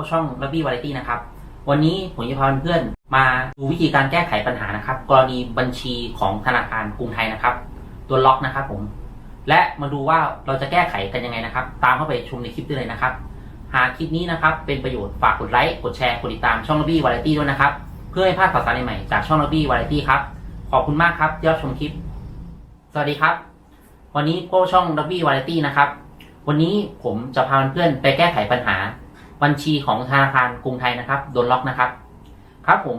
กับช่อง r ับบี้วาไรตี้นะครับ วันนี้ผมจะพาเพื่อนมาดูวิธีการแก้ไขปัญหานะครับ กรณีบัญชีของธนาคารกรุงไทยนะครับ ตัวล็อกนะครับผม และมาดูว่าเราจะแก้ไขกันยังไงนะครับ ตามเข้าไปชมในคลิปได้เลยนะครับ หากคลิปนี้นะครับเป็นประโยชน์ฝากกดไลค์ กดแชร์ กดติดตามช่อง r ับบี้วาไรตี้ด้วยนะครับ เพื่อให้พลาดข่าวสารใหม่ๆจากช่อง r ับบี้วาไรตี้ครับ ขอบคุณมากครับที่รับชมคลิป สวัสดีครับ วันนี้โก้ช่อง r ับบี้วาไรตี้นะครับ วันนี้ผมจะพาเพื่อนไปแก้ไขปัญหา บัญชีของธนาคารกรุงไทยนะครับโดนล็อกนะครับ ครับผม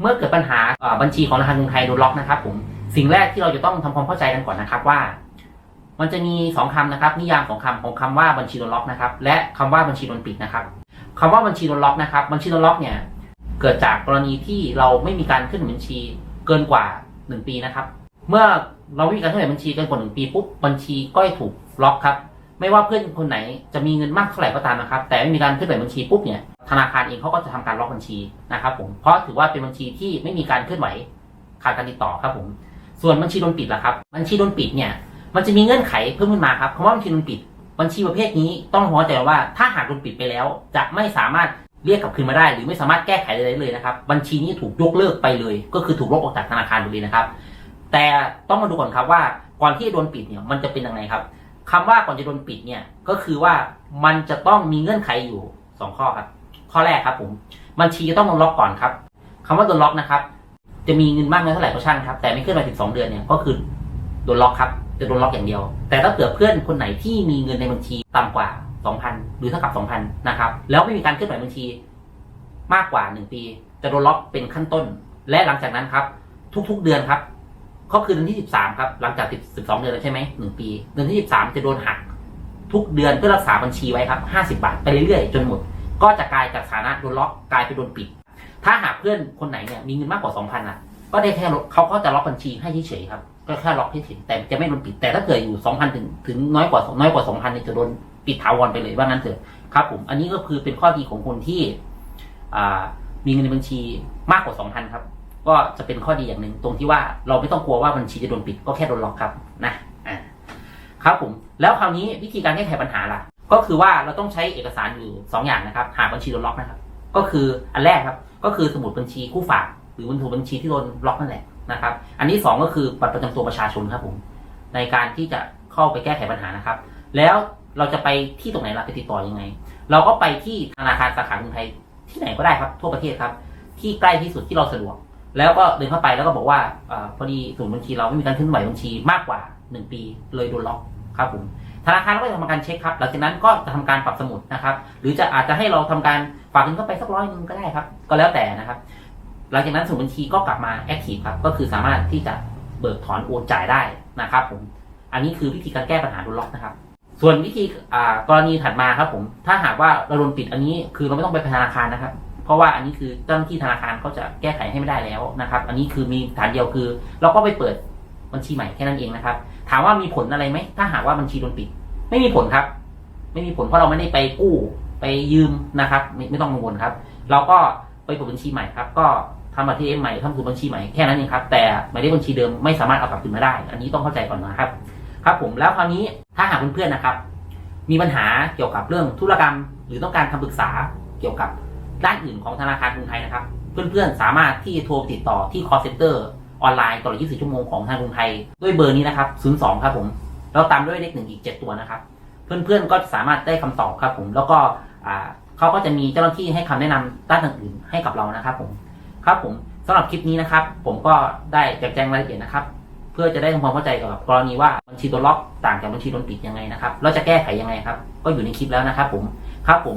เมื่อเกิดปัญหาบัญชีของธนาคารกรุงไทยโดนล็อกนะครับ ผมสิ่งแรกที่เราจะต้องทำความเข้าใจกันก่อนนะครับว่า มันจะมีสองคำนะครับ นิยามสองคำของคำว่าบัญชีโดนล็อกนะครับ และคำว่าบัญชีโดนปิดนะครับคำว่าบัญชีโดนล็อกนะครับ บัญชีโดนล็อกเนี่ยเกิดจากกรณีที่เราไม่มีการขึ้นบัญชีเกินกว่าหนึ่งปีนะครับ เมื่อเราไม่มีการขึ้นบัญชีเกินกว่าหนึ่งปีปุ๊บบัญชีก็จะถูกล็อกครับ ไม่ว่าเพื่อนคนไหนจะมีเงินมากเท่าไหร่ก็ตามนะครับ แต่ไม่มีการเคลื่อนไหวบัญชีปุ๊บเนี่ยธนาคารเองเขาก็จะทำการล็อกบัญชีนะครับผมเพราะถือว่าเป็นบัญชีที่ไม่มีการเคลื่อนไหวขาดการติดต่อครับผม ส่วนบัญชีโดนปิดล่ะครับ บัญชีโดนปิดเนี่ย มันจะมีเงื่อนไขเพิ่มขึ้นมาครับคำว่าบัญชีโดนปิด บัญชีประเภทนี้ต้องหัวใจว่าถ้าหากโดนปิดไปแล้ว จะไม่สามารถเรียกกลับคืนมาได้ หรือไม่สามารถแก้ไขอะไรได้เลยนะครับ บัญชีนี้ถูกยกเลิกไปเลย ก็คือถูกลบออกจากธนาคารไปเลยนะครับ แต่ต้องมาดูก่อนครับว่าก่อนที่จะโดนปิดเนี่ยมันจะเป็นยังไงครับ คำว่าก่อนจะโดนปิดเนี่ยก็คือว่ามันจะต้องมีเงื่อนไขอยู่สองข้อครับ ข้อแรกครับผมบัญชีจะต้องโดนล็อกก่อนครับคำว่าโดนล็อกนะครับ จะมีเงินมากน้อยเท่าไหร่ก็ช่างครับ แต่ไม่ขึ้นมา12เดือนเนี่ยก็คือโดนล็อกครับ จะโดนล็อกอย่างเดียว แต่ถ้าเกิดเพื่อนคนไหนที่มีเงินในบัญชีต่ำกว่า 2,000 หรือเท่ากับ 2,000 นะครับ แล้วไม่มีการเคลื่อนไหวบัญชีมากกว่า 1 ปี จะโดนล็อกเป็นขั้นต้น และหลังจากนั้นครับ ทุกๆเดือนครับ ก็คือเดือนที่ 13 ครับ หลังจาก 12 เดือนแล้วใช่ไหมหนึ่งปี เดือนที่ 13 จะโดนหัก ทุกเดือนเพื่อรักษาบัญชีไว้ครับ 50 บาท ไปเรื่อยๆ จนหมด ก็จะกลายจากสถานะโดนล็อกกลายเป็นโดนปิด ถ้าหากเพื่อนคนไหนเนี่ยมีเงินมากกว่า 2,000อะ ก็ได้แค่เขาก็จะล็อกบัญชีให้เฉยๆครับ ก็แค่ล็อกให้เฉยแต่จะไม่โดนปิด แต่ถ้าเกิดอยู่ 2,000 ถึงถึงน้อยกว่าน้อยกว่า 2,000เนี่ยจะโดนปิดถาวรไปเลยว่างั้นเถอะครับ ผม อันนี้ก็คือเป็นข้อดีของคนที่มีเงินในบัญชีมากกว่า 2,000 ครับ ก็จะเป็นข้อดีอย่างหนึ่งตรงที่ว่าเราไม่ต้องกลัวว่าบัญชีจะโดนปิดก็แค่โดนล็อกครับนะอ่าครับผม แล้วคราวนี้วิธีการแก้ไขปัญหาล่ะ ก็คือว่าเราต้องใช้เอกสารอยู่สองอย่างนะครับ หากบัญชีโดนล็อกนะครับ ก็คืออันแรกครับ ก็คือสมุดบัญชีคู่ฝาก หรือบัญชีบัญชีที่โดนล็อกนั่นแหละนะครับ อันที่สองก็คือบัตรประจำตัวประชาชนครับผม ในการที่จะเข้าไปแก้ไขปัญหานะครับ แล้วเราจะไปที่ตรงไหนล่ะไปติดต่อยังไง เราก็ไปที่ธนาคารสาขากรุงไทยที่ไหนก็ได้ครับทั่วประเทศครับ ที่ใกล้ที่สุดที่เราสะดวก แล้วก็เดินเข้าไปแล้วก็บอกว่าอพอดีสมุดบัญชีเราไม่มีการเคลื่อนไหวบัญชีมากกว่า 1 ปีเลยโดนล็อกครับผมธนาคารก็จะทำการเช็คครับหลังจากนั้นก็จะทำการปรับสมุดนะครับ หรือจะอาจจะให้เราทำการฝากเงินเข้าไปสักร้อยนึงก็ได้ครับ ก็แล้วแต่นะครับ หลังจากนั้นสมุดบัญชีก็กลับมาแอคทีฟครับก็คือสามารถที่จะเบิกถอนโอนจ่ายได้นะครับ ผม อันนี้คือวิธีการแก้ปัญหาโดนล็อกนะครับ ส่วนวิธีกรณีถัดมาครับผมถ้าหากว่าเราโดนปิดอันนี้คือเราไม่ต้องไปธนาคารนะครับ เพราะว่าอันนี้คือเจ้าหน้าที่ธนาคารเขาจะแก้ไขให้ไม่ได้แล้วนะครับ อันนี้คือมีฐานเดียวคือ เราก็ไปเปิดบัญชีใหม่แค่นั้นเองนะครับ ถามว่ามีผลอะไรไหมถ้าหากว่าบัญชีโดนปิด ไม่มีผลครับ ไม่มีผลเพราะเราไม่ได้ไปกู้ไปยืมนะครับ ไม่ไม่ต้องกังวลครับ เราก็ไปเปิดบัญชีใหม่ครับ ก็ทำบัตรทีเอ็มใหม่ทำสูตรบัญชีใหม่แค่นั้นเองครับ แต่หมายเลขบัญชีเดิมไม่สามารถเอากลับคืนมาได้ อันนี้ต้องเข้าใจก่อนนะครับ ครับ ผมแล้วคราวนี้ถ้าหากเพื่อนๆนะครับ มีปัญหาเกี่ยวกับเรื่องธุรกรรม หรือต้องการคำปรึกษาเกี่ยวกับ ด้านอื่นของธนาคารกรุงไทยนะครับ เพื่อนๆ สามารถที่จะโทรติดต่อที่ call center ออนไลน์ตลอด 24 ชั่วโมงของธนาคารกรุงไทย ด้วยเบอร์นี้นะครับ 02 ครับผม แล้วตามด้วยเลขหนึ่งอีก 7 ตัวนะครับ เพื่อนๆ ก็สามารถได้คำตอบครับผม แล้วก็เขาก็จะมีเจ้าหน้าที่ให้คำแนะนำด้านอื่นๆให้กับเรานะครับผม ครับผมสำหรับคลิปนี้นะครับ ผมก็ได้แจกแจงรายละเอียดนะครับ เพื่อจะได้ทำความเข้าใจเกี่ยวกับกรณีว่าบัญชีตัวล็อกต่างจากบัญชีโดนปิดยังไงนะครับเราจะแก้ไขยังไงครับ ก็อยู่ในคลิปแล้วนะครับผม ครับผม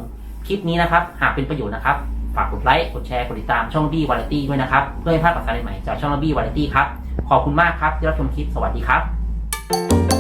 คลิปนี้นะครับ หากเป็นประโยชน์นะครับ ฝากกดไลค์ กดแชร์ กดติดตามช่องบี้วาไรตี้ด้วยนะครับ เพื่อให้พลาดข่าวสารใหม่จากช่องบี้วาไรตี้ครับ ขอบคุณมากครับที่รับชมคลิป สวัสดีครับ